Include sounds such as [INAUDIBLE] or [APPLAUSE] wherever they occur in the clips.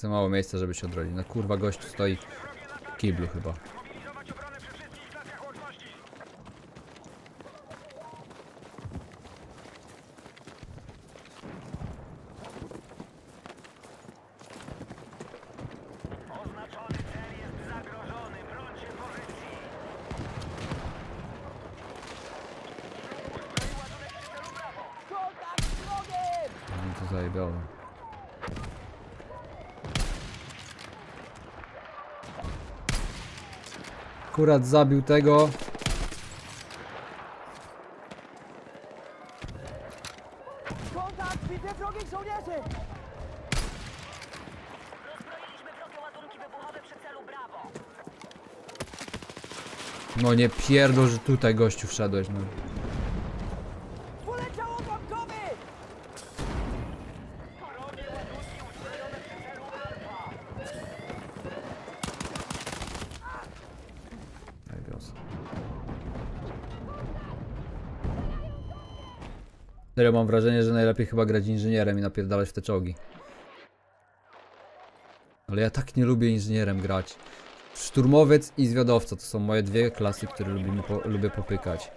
Za mało miejsca, żeby się odrodzić. No kurwa, gościu stoi w kiblu chyba. No to zajebiało. Akurat zabił tego. Kontakt! Widzę wrogich żołnierzy! Rozbroiliśmy wrogie ładunki wybuchowe przy celu Brawo. No nie pierdol, że tutaj gościu wszedłeś, no. Serio mam wrażenie, że najlepiej chyba grać inżynierem i napierdalać w te czołgi. Ale ja tak nie lubię inżynierem grać. Szturmowiec i zwiadowca to są moje dwie klasy, które lubimy po, lubię popykać.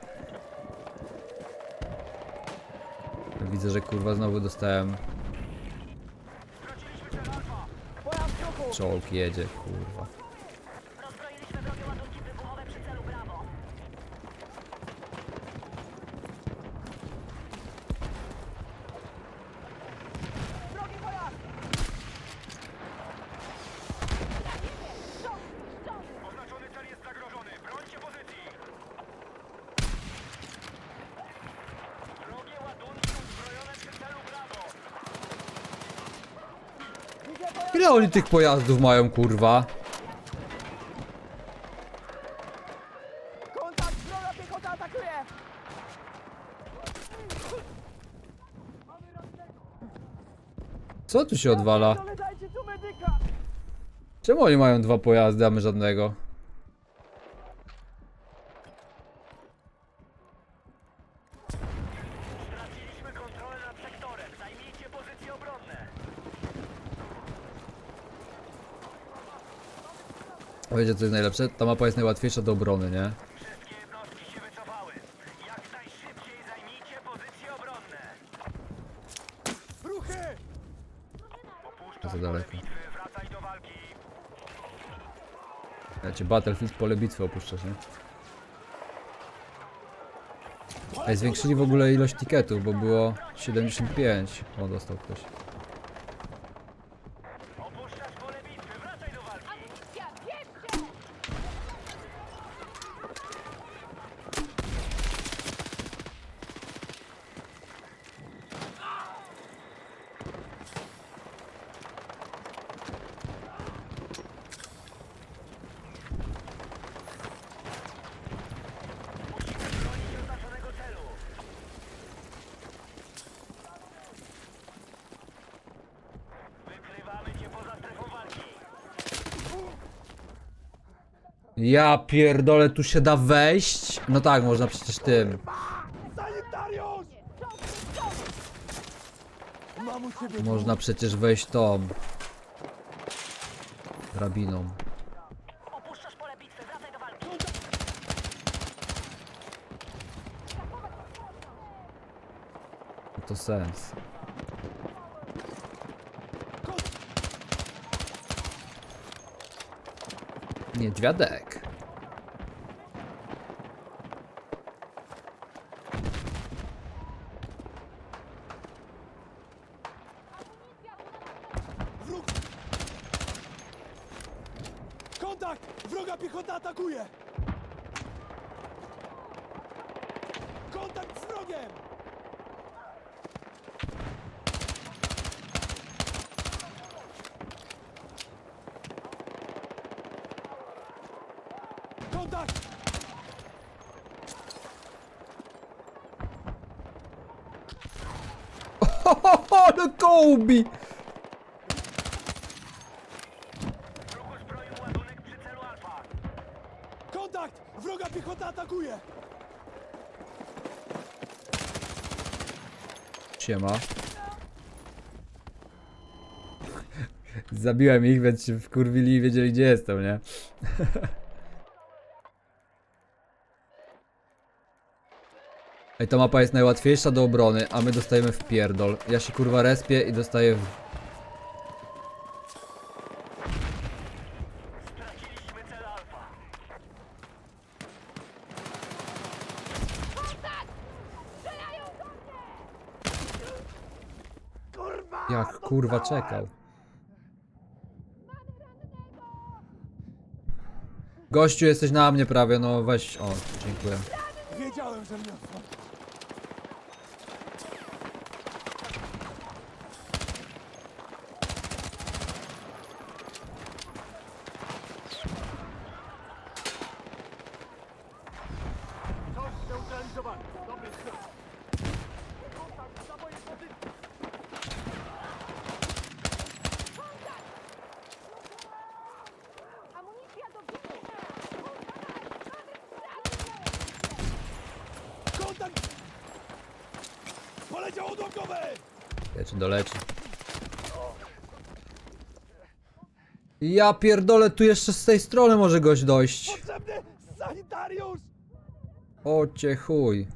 Widzę, że kurwa znowu dostałem czołg jedzie, kurwa. Ile oni tych pojazdów mają, kurwa? Kontakt! Wroga piechota atakuje! Co tu się odwala? Dole dajcie tu medyka! Czemu oni mają dwa pojazdy, a my żadnego? Straciliśmy kontrolę nad sektorem. Zajmijcie pozycje obronne. A wiecie co jest najlepsze? Ta mapa jest najłatwiejsza do obrony, nie? Wszystkie Za daleko. bitwy. Ja cię Battlefield pole bitwy opuszczasz, nie? Ej, zwiększyli w ogóle ilość tiketów, bo było 75. O, dostał ktoś. Opuszczasz pole bitwy. Wracaj do walki. Musimy bronić oznaczonego celu. Wykrywamy cię poza strefą walki. Ja pierdolę, tu się da wejść? No tak, można przecież tym. Sanitariusz! Mam u ciebie Można przecież wejść tą. Drabiną. Opuszczasz pole bitwy, wracaj do walki. To sens. Niedźwiadek. Kontakt! Wroga piechota atakuje! Kontakt z wrogiem! Kontakt! Ho, ho, ho, no Kobe! Wróg uzbroił ładunek przy celu Alfa. Kontakt! Wroga piechota atakuje! Siema. Zabiłem ich, więc się wkurwili i wiedzieli gdzie jestem, nie? [LAUGHS] Ej, ta mapa jest najłatwiejsza do obrony, a my dostajemy w pierdol. Ja się kurwa respię i dostaję w... Jak kurwa czekał. Gościu, jesteś na mnie prawie, no weź, o, dziękuję. Wiedziałem, że mnie Poleciał odłamkowy! Ja czy doleci. Ja pierdolę, tu jeszcze z tej strony może gość dojść. Potrzebny sanitariusz! O cię chuj.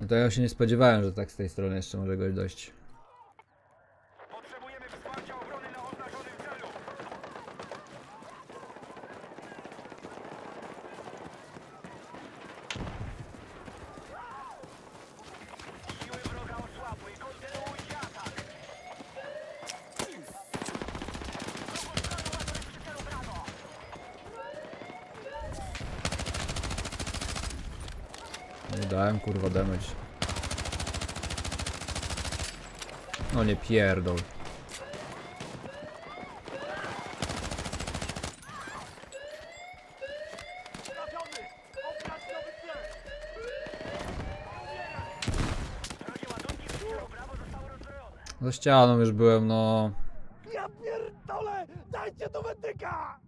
No to ja się nie spodziewałem, że tak z tej strony jeszcze może gość dojść. Potrzebujemy wsparcia obrony na oznaczonym celu. Siły wroga osłabły. Kontynuujcie atak. Nie dałem kurwa damage. No nie pierdol. Za ścianą już byłem, no. Ja pierdolę! Dajcie tu medyka!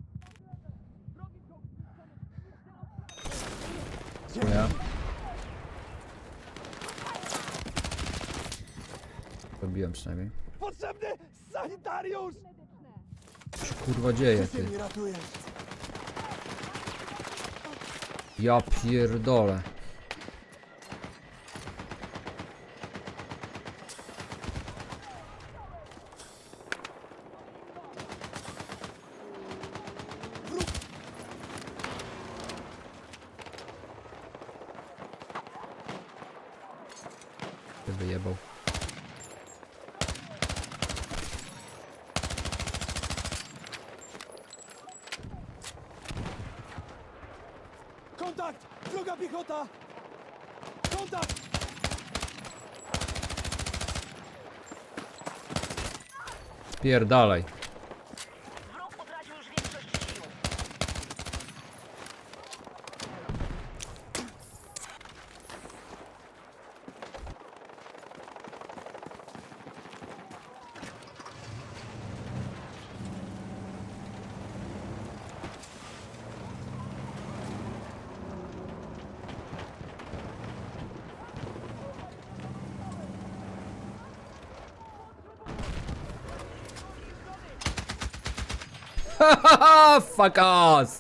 Dziękuję. Robiłem przynajmniej. Potrzebny sanitariusz! Co się kurwa dzieje, Ty ty? mi ratujesz! Ja pierdolę. Ty wyjebał. Kontakt! Druga piechota! Kontakt! Spierdalaj. [LAUGHS] fuck us!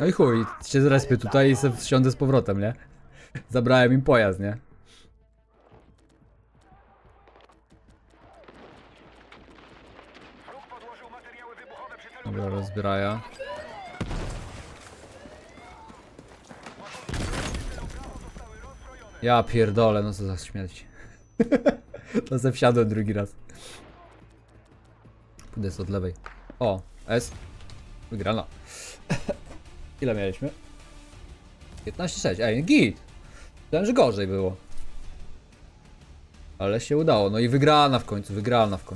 No i chuj, się zrespię tutaj i sobie wsiądę z powrotem, nie? [LAUGHS] Zabrałem im pojazd, nie? Wróg podłożył materiały wybuchowe Dobra, prawo. Ja pierdolę, no co za śmierć. [LAUGHS] to se wsiadłem drugi raz. Pójdę od lewej. O, S. Wygrana. [LAUGHS] Ile mieliśmy? 15,6. Ej, git! Myślałem, że gorzej było. Ale się udało. No i wygrana w końcu, wygrana w końcu.